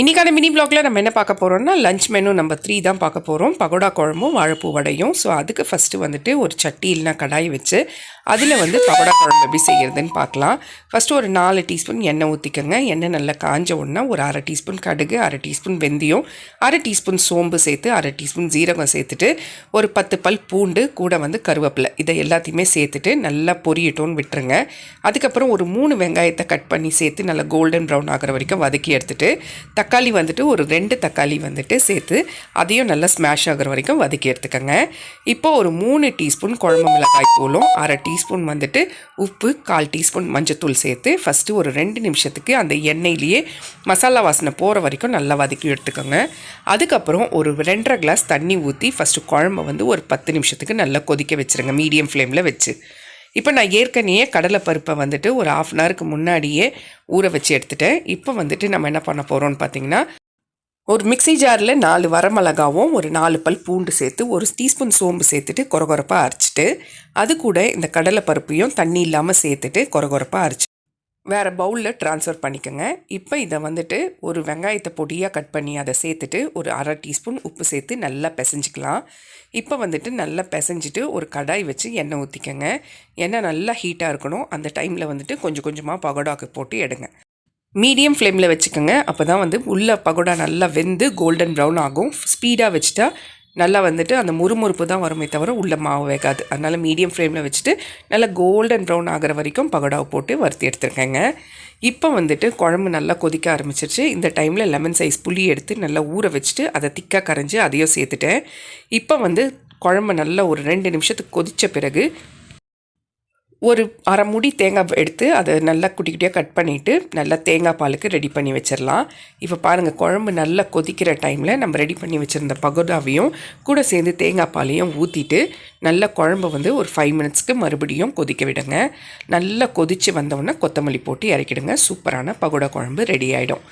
இன்றைக்கான மினி பிளாக்ல நம்ம என்ன பார்க்க போகிறோம்னா லஞ்ச் மெனு நம்ம த்ரீ தான் பார்க்க போகிறோம் பகோடா குழம்பும் வாழைப்பூ வடையும். ஸோ அதுக்கு ஃபஸ்ட்டு வந்துட்டு ஒரு சட்டி இல்லைனா கடாய் வச்சு அதில் வந்து பகோடா குழம்பு எப்படி செய்கிறதுன்னு பார்க்கலாம். ஃபஸ்ட்டு ஒரு நாலு டீஸ்பூன் எண்ணெய் ஊற்றிக்கோங்க எண்ணெய் நல்லா காஞ்ச உடனே ஒரு அரை டீஸ்பூன் கடுகு அரை டீஸ்பூன் வெந்தயம் அரை டீஸ்பூன் சோம்பு சேர்த்து அரை டீஸ்பூன் ஜீரகம் சேர்த்துட்டு ஒரு பத்து பல் பூண்டு கூட வந்து கருவேப்பிலை. இதை எல்லாத்தையுமே சேர்த்துட்டு நல்லா பொரியட்டோன்னு விட்டுருங்க. அதுக்கப்புறம் ஒரு மூணு வெங்காயத்தை கட் பண்ணி சேர்த்து நல்லா கோல்டன் ப்ரௌன் ஆகிற வரைக்கும் வதக்கி எடுத்துட்டு தக்காளி வந்துட்டு ஒரு ரெண்டு தக்காளி வந்துட்டு சேர்த்து அதையும் நல்லா ஸ்மாஷ் ஆகிற வரைக்கும் வதக்கி எடுத்துக்கோங்க. இப்போ ஒரு மூணு டீஸ்பூன் குழம்பு மிளகாய் தூளும் அரை டீஸ்பூன் வந்துட்டு உப்பு கால் டீஸ்பூன் மஞ்சத்தூள் சேர்த்து ஃபஸ்ட்டு ஒரு ரெண்டு நிமிஷத்துக்கு அந்த எண்ணெயிலேயே மசாலா வாசனை போகிற வரைக்கும் நல்லா வதக்கி எடுத்துக்கோங்க. அதுக்கப்புறம் ஒரு ரெண்டரை கிளாஸ் தண்ணி ஊற்றி ஃபஸ்ட்டு குழம்பை வந்து ஒரு பத்து நிமிஷத்துக்கு நல்லா கொதிக்க வச்சுருங்க மீடியம் ஃப்ளேமில் வச்சு. இப்போ நான் ஏற்கனவே கடலைப்பருப்பை வந்துட்டு ஒரு ஆஃப் அன் ஹவருக்கு முன்னாடியே ஊற வச்சு எடுத்துட்டேன். இப்போ வந்துட்டு நம்ம என்ன பண்ண போகிறோம்னு பார்த்தீங்கன்னா ஒரு மிக்ஸி ஜாரில் நாலு வரமிளகாவும் ஒரு நாலு பல் பூண்டு சேர்த்து ஒரு டீஸ்பூன் சோம்பு சேர்த்துட்டு கொரகொரப்பாக அரைச்சிட்டு அது கூட இந்த கடலைப்பருப்பையும் தண்ணி இல்லாமல் சேர்த்துட்டு கொரகொரப்பாக அரைச்சி வேறு பவுலில் ட்ரான்ஸ்ஃபர் பண்ணிக்கோங்க. இப்போ இதை வந்துட்டு ஒரு வெங்காயத்தை பொடியாக கட் பண்ணி அதை சேர்த்துட்டு ஒரு அரை டீஸ்பூன் உப்பு சேர்த்து நல்லா பிசைஞ்சிக்கலாம். இப்போ வந்துட்டு நல்லா பிசைஞ்சிட்டு ஒரு கடாய் வச்சு எண்ணெய் ஊற்றிக்கோங்க எண்ணெய் நல்லா ஹீட்டாக இருக்கணும். அந்த டைமில் வந்துட்டு கொஞ்சம் கொஞ்சமாக பகோடாக்கு போட்டு எடுங்க. மீடியம் ஃப்ளேமில் வச்சுக்கோங்க. அப்போ தான் வந்து உள்ள பகோடா நல்லா வெந்து கோல்டன் ப்ரௌன் ஆகும். ஸ்பீடாக வச்சுட்டா நல்லா வந்துட்டு அந்த முறுமுறுப்பு தான் வருமே தவிர உள்ள மாவு வேகாது. அதனால் மீடியம் ஃப்ளேமில் வச்சுட்டு நல்லா கோல்டன் ப்ரௌன் ஆகிற வரைக்கும் பகோடாவை போட்டு வறுத்தி எடுத்துருக்கேங்க. இப்போ வந்துட்டு குழம்பு நல்லா கொதிக்க ஆரம்பிச்சிருச்சு. இந்த டைமில் லெமன் சைஸ் புளி எடுத்து நல்லா ஊற வச்சுட்டு அதை திக்காக கரைஞ்சி அதையும் சேர்த்துட்டேன். இப்போ வந்து குழம்பு நல்லா ஒரு ரெண்டு நிமிஷத்துக்கு கொதித்த பிறகு ஒரு அரை முடி தேங்காய் எடுத்து அதை நல்லா குட்டி குட்டியாக கட் பண்ணிவிட்டு நல்லா தேங்காய் பாலுக்கு ரெடி பண்ணி வச்சிடலாம் இப்போ பாருங்கள் குழம்பு நல்லா கொதிக்கிற டைமில் நம்ம ரெடி பண்ணி வச்சுருந்த பகோடாவையும் கூட சேர்ந்து தேங்காய் பாலையும் ஊற்றிட்டு நல்லா குழம்பு வந்து ஒரு ஃபைவ் மினிட்ஸ்க்கு மறுபடியும் கொதிக்க விடுங்க. நல்லா கொதித்து வந்தவுடனே கொத்தமல்லி போட்டு இறக்கிடுங்க. சூப்பரான பகோடா குழம்பு ரெடி ஆகிடும்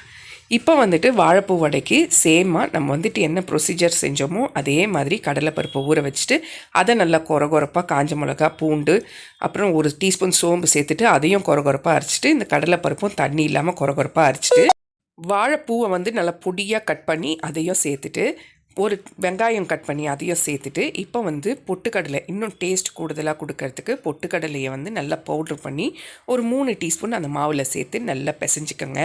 இப்போ வந்துட்டு வாழைப்பூ வடைக்கு சேமாக நம்ம வந்துட்டு என்ன ப்ரொசீஜர் செஞ்சோமோ அதே மாதிரி கடலைப்பருப்பை ஊற வச்சுட்டு அதை நல்லா கொரகொரப்பாக காஞ்ச மிளகா பூண்டு அப்புறம் ஒரு டீஸ்பூன் சோம்பு சேர்த்துட்டு அதையும் கொரகொரப்பாக அரைச்சிட்டு இந்த கடலைப்பருப்பும் தண்ணி இல்லாமல் கொரகொரப்பாக அரைச்சிட்டு வாழைப்பூவை வந்து நல்லா பொடியாக கட் பண்ணி அதையும் சேர்த்துட்டு ஒரு வெங்காயம் கட் பண்ணி அதையும் சேர்த்துட்டு இப்போ வந்து பொட்டுக்கடலை இன்னும் டேஸ்ட் கூடுதலாக கொடுக்கறதுக்கு பொட்டுக்கடலையை வந்து நல்லா பவுட்ரு பண்ணி ஒரு மூணு டீஸ்பூன் அந்த மாவில் சேர்த்து நல்லா பிசைஞ்சிக்கோங்க.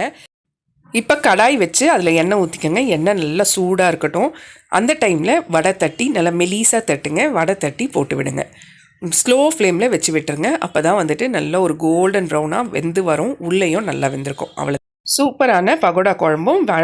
இப்போ கடாய் வச்சு அதில் எண்ணெய் ஊற்றிக்கோங்க எண்ணெய் நல்லா சூடாக இருக்கட்டும். அந்த டைமில் வடை தட்டி நல்லா மெலீஸாக தட்டுங்க. வடை தட்டி போட்டு விடுங்க. ஸ்லோ ஃப்ளேமில் வச்சு விட்டுருங்க. அப்போ தான் வந்துட்டு நல்ல ஒரு கோல்டன் ப்ரௌனாக வெந்து வரும். உள்ளேயும் நல்லா வெந்திருக்கும். அவ்வளோ சூப்பரான பகோடா குழம்பும்